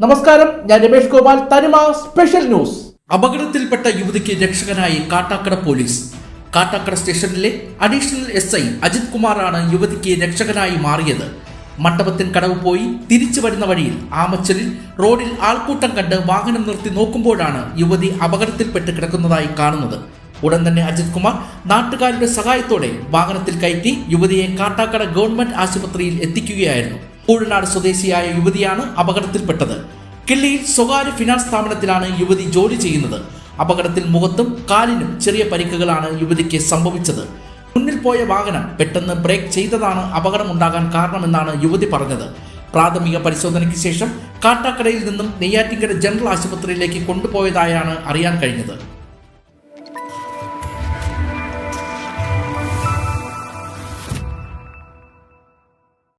നമസ്കാരം ഞാൻ രമേഷ് ഗോപാൽ തനിമ സ്പെഷ്യൽ ന്യൂസ്. അപകടത്തിൽപ്പെട്ട യുവതിക്ക് രക്ഷകനായി കാട്ടാക്കട പോലീസ്. കാട്ടാക്കട സ്റ്റേഷനിലെ അഡീഷണൽ എസ് ഐ അജിത് കുമാറാണ് യുവതിക്ക് രക്ഷകനായി മാറിയത്. മണ്ഡപത്തിൻ കടവ് പോയി തിരിച്ചു വരുന്ന വഴിയിൽ ആമച്ചലിൽ റോഡിൽ ആൾക്കൂട്ടം കണ്ട് വാഹനം നിർത്തി നോക്കുമ്പോഴാണ് യുവതി അപകടത്തിൽപ്പെട്ട് കിടക്കുന്നതായി കാണുന്നത്. ഉടൻ തന്നെ അജിത് കുമാർ നാട്ടുകാരുടെ സഹായത്തോടെ വാഹനത്തിൽ കയറ്റി യുവതിയെ കാട്ടാക്കട ഗവൺമെന്റ് ആശുപത്രിയിൽ എത്തിക്കുകയായിരുന്നു. കൂഴനാട് സ്വദേശിയായ യുവതിയാണ് അപകടത്തിൽപ്പെട്ടത്. കിള്ളിയിൽ സ്വകാര്യ ഫിനാൻസ് സ്ഥാപനത്തിലാണ് യുവതി ജോലി ചെയ്യുന്നത്. അപകടത്തിൽ മുഖത്തും കാലിനും ചെറിയ പരിക്കുകളാണ് യുവതിക്ക് സംഭവിച്ചത്. മുന്നിൽ പോയ വാഹനം പെട്ടെന്ന് ബ്രേക്ക് ചെയ്തതാണ് അപകടമുണ്ടാകാൻ കാരണമെന്നാണ് യുവതി പറഞ്ഞത്. പ്രാഥമിക പരിശോധനയ്ക്ക് ശേഷം കാട്ടാക്കടയിൽ നിന്നും നെയ്യാറ്റിങ്കര ജനറൽ ആശുപത്രിയിലേക്ക് കൊണ്ടുപോയതായാണ് അറിയാൻ കഴിഞ്ഞത്.